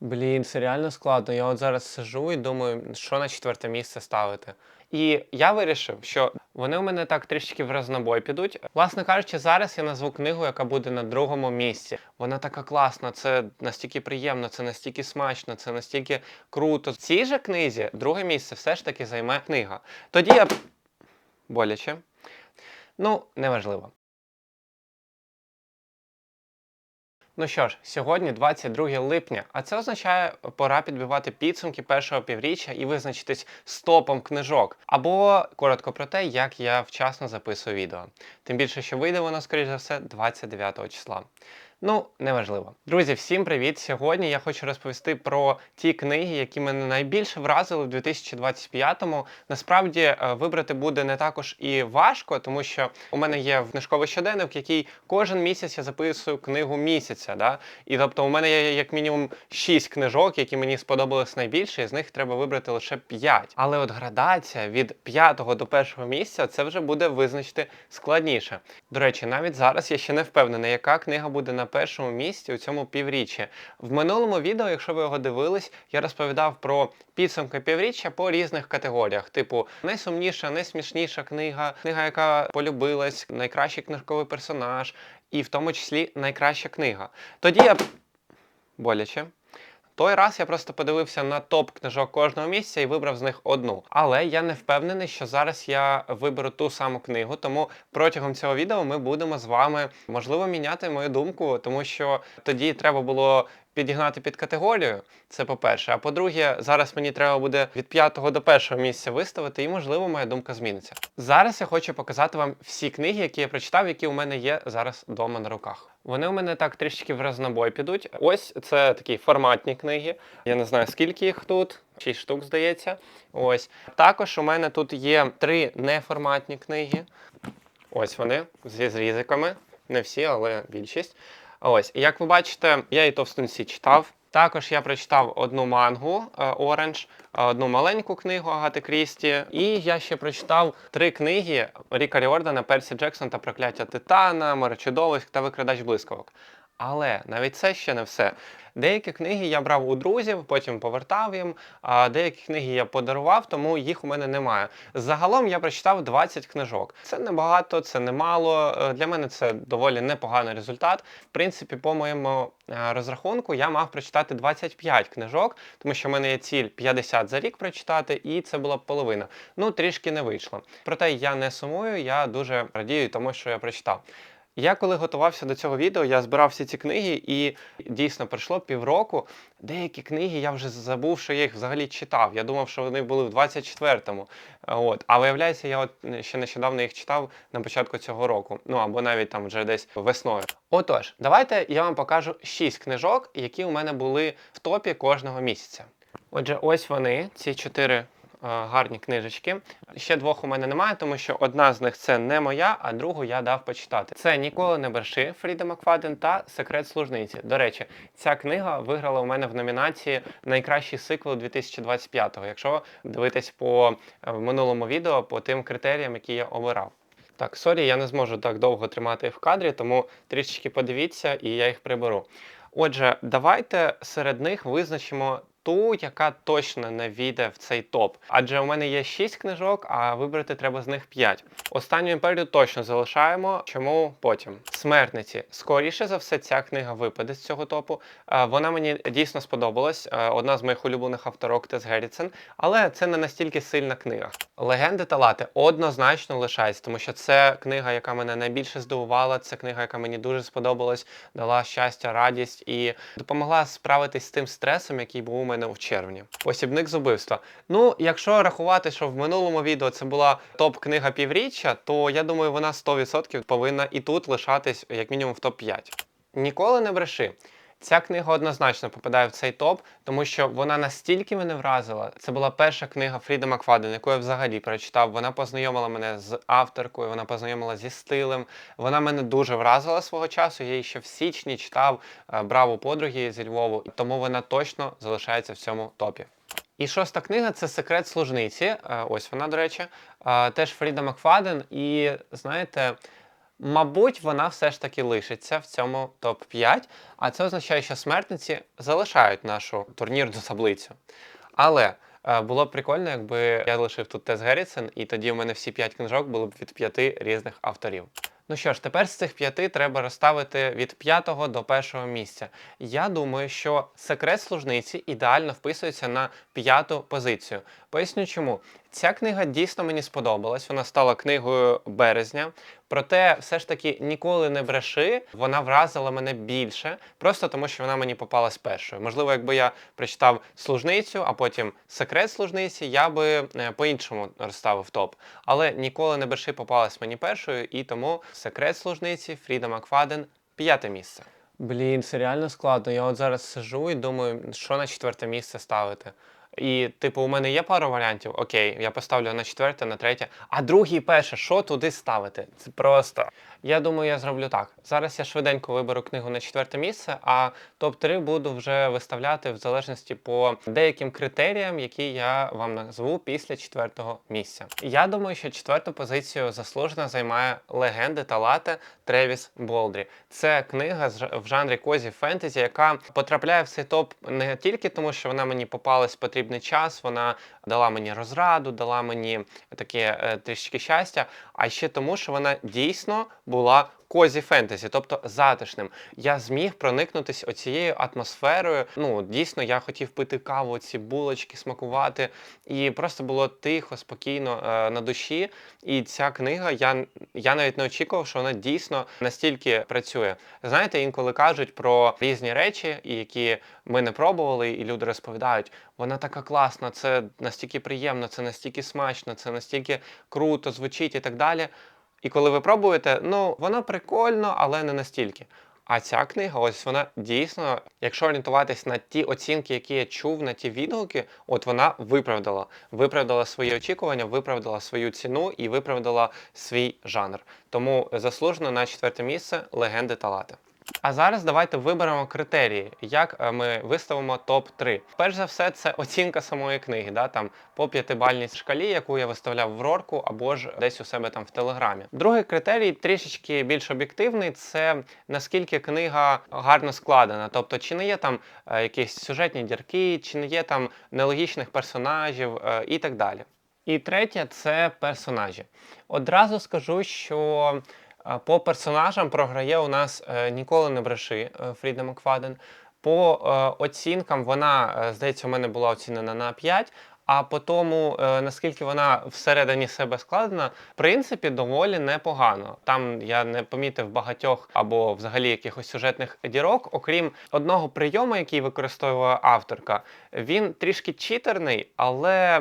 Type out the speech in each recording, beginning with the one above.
Блін, це реально складно. Я от зараз сижу і думаю, що на четверте місце ставити. І я вирішив, що вони у мене так трішки в разнобой підуть. Власне кажучи, зараз я назву книгу, яка буде на другому місці. Вона така класна, це настільки приємно, це настільки смачно, це настільки круто. В цій же книзі друге місце все ж таки займе книга. Тоді я боляче. Ну, неважливо. Ну що ж, сьогодні 22 липня, а це означає, пора підбивати підсумки першого півріччя і визначитись стопом книжок. Або коротко про те, як я вчасно записую відео. Тим більше, що вийде воно, скоріш за все, 29 числа. Ну, неважливо. Друзі, всім привіт! Сьогодні я хочу розповісти про ті книги, які мене найбільше вразили в 2025-му. Насправді е, вибрати буде не також і важко, тому що у мене є книжковий щоденник, який кожен місяць я записую книгу місяця. Да? І тобто у мене є як мінімум 6 книжок, які мені сподобались найбільше, і з них треба вибрати лише 5. Але от градація від 5 до першого місця це вже буде визначити складніше. До речі, навіть зараз я ще не впевнений, яка книга буде на першому місці у цьому півріччі. В минулому відео, якщо ви його дивились, я розповідав про підсумки півріччя по різних категоріях: типу найсумніша, найсмішніша книга, книга, яка полюбилась, найкращий книжковий персонаж, і в тому числі найкраща книга. Тоді я боляче. Той раз я просто подивився на топ книжок кожного місця і вибрав з них одну. Але я не впевнений, що зараз я виберу ту саму книгу. Тому протягом цього відео ми будемо з вами можливо міняти мою думку, тому що тоді треба було. Підігнати під категорію, це по-перше. А по-друге, зараз мені треба буде від п'ятого до першого місця виставити, і, можливо, моя думка зміниться. Зараз я хочу показати вам всі книги, які я прочитав, які у мене є зараз вдома на руках. Вони у мене так трішки в разнобой підуть. Ось це такі форматні книги. Я не знаю, скільки їх тут. 6 штук, здається. Ось. Також у мене тут є три неформатні книги. Ось вони зі зрізиками. Не всі, але більшість. Ось, і як ви бачите, я і товстунці читав. Також я прочитав одну мангу Оранж, одну маленьку книгу Агати Крісті. І я ще прочитав три книги Ріка Ріордана, Персі Джексон та Прокляття Титана, Морочудовиськ та Викрадач блискавок. Але навіть це ще не все. Деякі книги я брав у друзів, потім повертав їм, а деякі книги я подарував, тому їх у мене немає. Загалом я прочитав 20 книжок. Це не багато, це не мало. Е, для мене це доволі непоганий результат. В принципі, по моєму е, розрахунку я мав прочитати 25 книжок, тому що в мене є ціль 50 за рік прочитати, і це була б половина. Ну, трішки не вийшло. Проте я не сумую, я дуже радію тому, що я прочитав. Я коли готувався до цього відео, я збирав всі ці книги, і дійсно пройшло півроку. Деякі книги я вже забув, що я їх взагалі читав. Я думав, що вони були в 24-му. От. А виявляється, я от ще нещодавно їх читав на початку цього року. Ну або навіть там вже десь весною. Отож, давайте я вам покажу 6 книжок, які у мене були в топі кожного місяця. Отже, ось вони, ці чотири гарні книжечки. Ще двох у мене немає, тому що одна з них це не моя, а другу я дав почитати. Це Ніколи не берши Фріда Макфаден та Секрет служниці. До речі, ця книга виграла у мене в номінації Найкращий сиквел 2025-го, якщо дивитись по е, минулому відео по тим критеріям, які я обирав. Так, сорі, я не зможу так довго тримати їх в кадрі, тому трішечки подивіться і я їх приберу. Отже, давайте серед них визначимо ту, яка точно не війде в цей топ. Адже у мене є 6 книжок, а вибрати треба з них 5. Останню імперію точно залишаємо. Чому потім? Смертниці. Скоріше за все, ця книга випаде з цього топу. Е, вона мені дійсно сподобалась. Е, одна з моїх улюблених авторок Тес Геррітсен, але це не настільки сильна книга. Легенди та лати однозначно лишається, тому що це книга, яка мене найбільше здивувала. Це книга, яка мені дуже сподобалась, дала щастя, радість і допомогла справитись з тим стресом, який був у мене в червні. Посібник з убивства. Ну, якщо рахувати, що в минулому відео це була топ-книга півріччя, то я думаю, вона 100% повинна і тут лишатись як мінімум в топ-5. Ніколи не бреши. Ця книга однозначно попадає в цей топ, тому що вона настільки мене вразила. Це була перша книга Фріда Макфаден, яку я взагалі прочитав. Вона познайомила мене з авторкою, вона познайомила зі стилем. Вона мене дуже вразила свого часу. Я її ще в січні читав, е, брав у подруги зі Львову, тому вона точно залишається в цьому топі. І шоста книга це секрет служниці. Е, ось вона, до речі, е, теж Фріда Макфаден. І знаєте. Мабуть, вона все ж таки лишиться в цьому топ-5, а це означає, що смертниці залишають нашу турнірну таблицю. Але е, було б прикольно, якби я лишив тут Тес Геррісон, і тоді в мене всі 5 книжок були б від 5 різних авторів. Ну що ж, тепер з цих п'яти треба розставити від п'ятого до першого місця. Я думаю, що секрет служниці ідеально вписується на п'яту позицію. Поясню чому. Ця книга дійсно мені сподобалась. Вона стала книгою березня. Проте, все ж таки, ніколи не бреши. Вона вразила мене більше, просто тому що вона мені попалась першою. Можливо, якби я прочитав служницю, а потім секрет служниці, я би е, по-іншому розставив топ. Але ніколи не бреши попалась мені першою, і тому секрет служниці Фріда Макфаден п'яте місце. Блін, це реально складно. Я от зараз сижу і думаю, що на четверте місце ставити. І, типу, у мене є пару варіантів. Окей, я поставлю на четверте, на третє. А друге і перше, що туди ставити? Це просто. Я думаю, я зроблю так. Зараз я швиденько виберу книгу на четверте місце, а топ-3 буду вже виставляти в залежності по деяким критеріям, які я вам назву після четвертого місця. Я думаю, що четверту позицію заслужено займає легенди та лате Тревіс Болдрі. Це книга в жанрі козі фентезі, яка потрапляє в цей топ не тільки тому, що вона мені попалась в потрібний час, вона дала мені розраду, дала мені таке е, трішки щастя, а ще тому, що вона дійсно була козі фентезі, тобто затишним. Я зміг проникнутися оцією атмосферою. Ну, дійсно, я хотів пити каву, ці булочки, смакувати, і просто було тихо, спокійно е, на душі. І ця книга, я, я навіть не очікував, що вона дійсно настільки працює. Знаєте, інколи кажуть про різні речі, які ми не пробували, і люди розповідають, вона така класна, це настільки приємно, це настільки смачно, це настільки круто звучить і так далі. І коли ви пробуєте, ну воно прикольно, але не настільки. А ця книга, ось вона дійсно, якщо орієнтуватись на ті оцінки, які я чув, на ті відгуки, от вона виправдала. Виправдала свої очікування, виправдала свою ціну і виправдала свій жанр. Тому заслужено на четверте місце легенди Талати. А зараз давайте виберемо критерії, як е, ми виставимо топ-3. Перш за все, це оцінка самої книги, да, там по п'ятибальній шкалі, яку я виставляв в Рорку або ж десь у себе там в Телеграмі. Другий критерій трішечки більш об'єктивний це наскільки книга гарно складена. Тобто, чи не є там е, якісь сюжетні дірки, чи не є там нелогічних персонажів е, і так далі. І третє це персонажі. Одразу скажу, що по персонажам програє у нас е, ніколи не бреши е, Фріда Макфаден. По е, оцінкам вона, здається, у мене була оцінена на 5. А по тому, наскільки вона всередині себе складена, в принципі, доволі непогано. Там я не помітив багатьох або взагалі якихось сюжетних дірок, окрім одного прийому, який використовує авторка. Він трішки читерний, але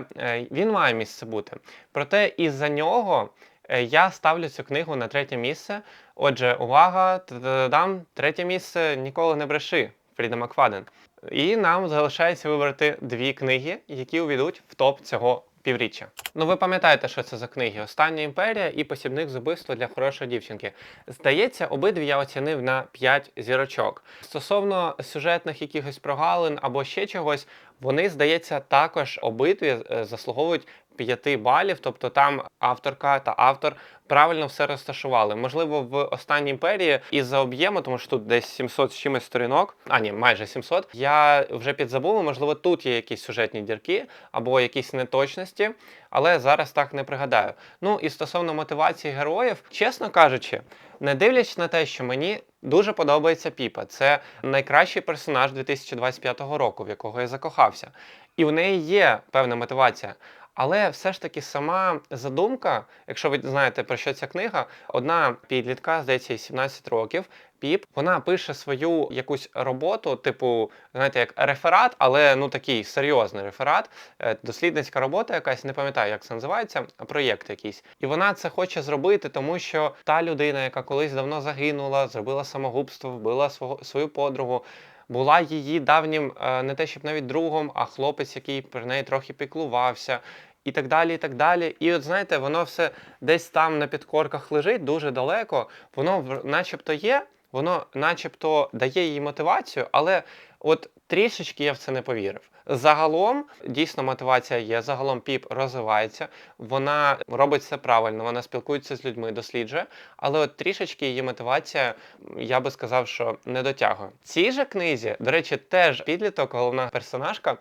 він має місце бути. Проте із-за нього е, я ставлю цю книгу на третє місце. Отже, увага, та-да-дам, третє місце ніколи не бреши. Фріда Макфаден. І нам залишається вибрати дві книги, які увійдуть в топ цього півріччя. Ну, ви пам'ятаєте, що це за книги? Остання імперія і посібник з убивства для хорошої дівчинки. Здається, обидві я оцінив на 5 зірочок. Стосовно сюжетних якихось прогалин або ще чогось, вони, здається, також обидві е, заслуговують 5 балів, тобто там авторка та автор правильно все розташували. Можливо, в останній імперії із-за об'єму, тому що тут десь 700 з чимось сторінок, а ні, майже 700, я вже підзабув, можливо, тут є якісь сюжетні дірки або якісь неточності, але зараз так не пригадаю. Ну і стосовно мотивації героїв, чесно кажучи, не дивлячись на те, що мені дуже подобається Піпа, це найкращий персонаж 2025 року, в якого я закохався. І в неї є певна мотивація. Але все ж таки сама задумка, якщо ви знаєте про що ця книга, одна підлітка, здається, їй 17 років. Піп, вона пише свою якусь роботу, типу, знаєте, як реферат, але ну такий серйозний реферат, е, дослідницька робота, якась не пам'ятаю, як це називається, проєкт якийсь. І вона це хоче зробити, тому що та людина, яка колись давно загинула, зробила самогубство, вбила свого свою подругу. Була її давнім е, не те, щоб навіть другом, а хлопець, який про неї трохи піклувався, і так далі. І так далі. І от знаєте, воно все десь там на підкорках лежить дуже далеко. Воно начебто є, воно начебто дає їй мотивацію, але от Трішечки я в це не повірив. Загалом дійсно мотивація є. Загалом піп розвивається, вона робить все правильно, вона спілкується з людьми, досліджує. Але от трішечки її мотивація, я би сказав, що не дотягує. В цій же книзі, до речі, теж підліток, головна персонажка.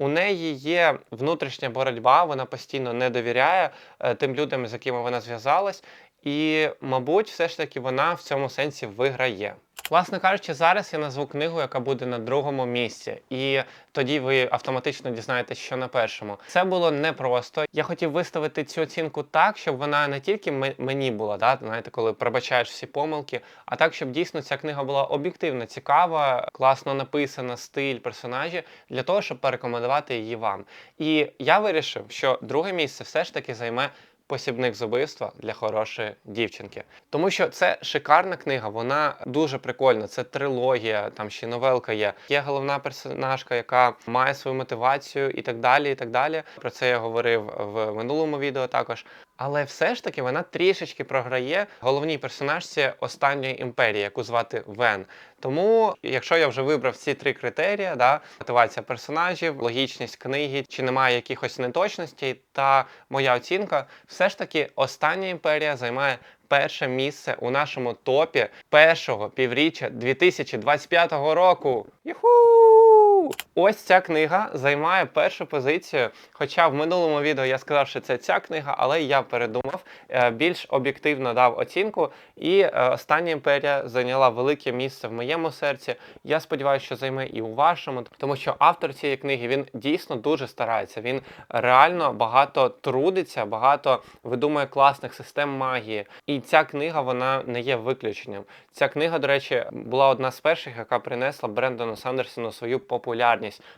У неї є внутрішня боротьба, вона постійно не довіряє е, тим людям, з якими вона зв'язалась, і, мабуть, все ж таки вона в цьому сенсі виграє. Власне кажучи, зараз я назву книгу, яка буде на другому місці, і тоді ви автоматично дізнаєтесь, що на першому. Це було непросто. Я хотів виставити цю оцінку так, щоб вона не тільки мені була, да, знаєте, коли пробачаєш всі помилки, а так, щоб дійсно ця книга була об'єктивно цікава, класно написана, стиль, персонажі, для того, щоб порекомендувати її вам. І я вирішив, що друге місце все ж таки займе посібник з убивства для хорошої дівчинки. Тому що це шикарна книга, вона дуже прикольна. Це трилогія, там ще новелка є. Є головна персонажка, яка має свою мотивацію і так далі. і так далі. Про це я говорив в минулому відео також. Але все ж таки вона трішечки програє головній персонажці останньої імперії, яку звати Вен. Тому, якщо я вже вибрав ці три критерії, да, мотивація персонажів, логічність книги, чи немає якихось неточностей, та моя оцінка, все ж таки остання імперія займає перше місце у нашому топі першого півріччя 2025 року. Юху! Ось ця книга займає першу позицію. Хоча в минулому відео я сказав, що це ця книга, але я передумав, е, більш об'єктивно дав оцінку, і е, остання імперія зайняла велике місце в моєму серці. Я сподіваюся, що займе і у вашому, тому що автор цієї книги він дійсно дуже старається. Він реально багато трудиться, багато видумує класних систем магії. І ця книга вона не є виключенням. Ця книга, до речі, була одна з перших, яка принесла Брендону Сандерсону свою популярність,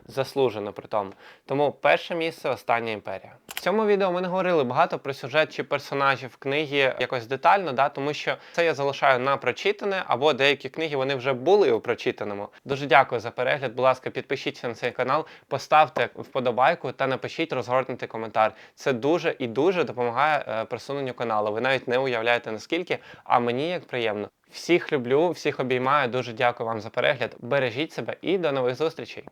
заслужено при тому. Тому перше місце остання імперія. В цьому відео ми не говорили багато про сюжет чи персонажів книги якось детально, да, тому що це я залишаю на прочитане, або деякі книги вони вже були у прочитаному. Дуже дякую за перегляд. Будь ласка, підпишіться на цей канал, поставте вподобайку та напишіть розгорнутий коментар. Це дуже і дуже допомагає е, просуненню каналу. Ви навіть не уявляєте наскільки, а мені як приємно. Всіх люблю, всіх обіймаю. Дуже дякую вам за перегляд. Бережіть себе і до нових зустрічей.